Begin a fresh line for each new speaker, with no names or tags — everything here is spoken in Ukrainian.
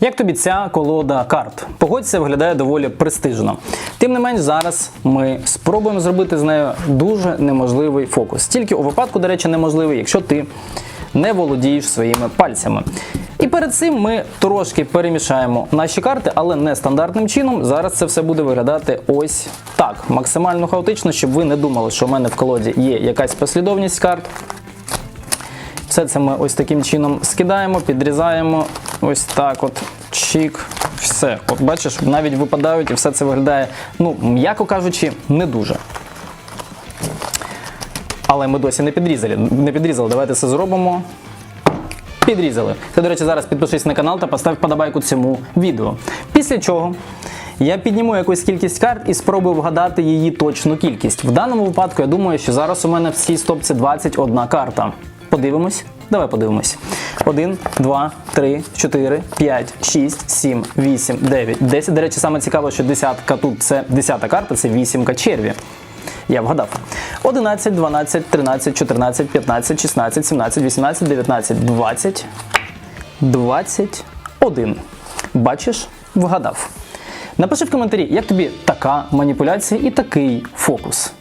Як тобі ця колода карт? Погодься, виглядає доволі престижно. Тим не менш, зараз ми спробуємо зробити з нею дуже неможливий фокус. Тільки у випадку, до речі, неможливий, якщо ти не володієш своїми пальцями. І перед цим ми трошки перемішаємо наші карти, але не стандартним чином. Зараз це все буде виглядати ось так, максимально хаотично, щоб ви не думали, що в мене в колоді є якась послідовність карт. Все це ми ось таким чином скидаємо, підрізаємо. Ось так от. Чик. Все. От бачиш, навіть випадають і все це виглядає, ну, м'яко кажучи, не дуже. Але ми досі не підрізали. Не підрізали. Давайте це зробимо. Підрізали. Ти, до речі, зараз підпишись на канал та постав вподобайку цьому відео. Після чого я підніму якусь кількість карт і спробую вгадати її точну кількість. В даному випадку я думаю, що зараз у мене в цій стопці 21 карта. Подивимось. Давай подивимось. 1, 2, 3, 4, 5, 6, 7, 8, 9, 10. До речі, саме цікаво, що десятка тут це 10 карта, це вісімка черві. Я вгадав. 11, 12, 13, 14, 15, 16, 17, 18, 19, 20, 21. Бачиш, вгадав. Напиши в коментарі, як тобі така маніпуляція і такий фокус.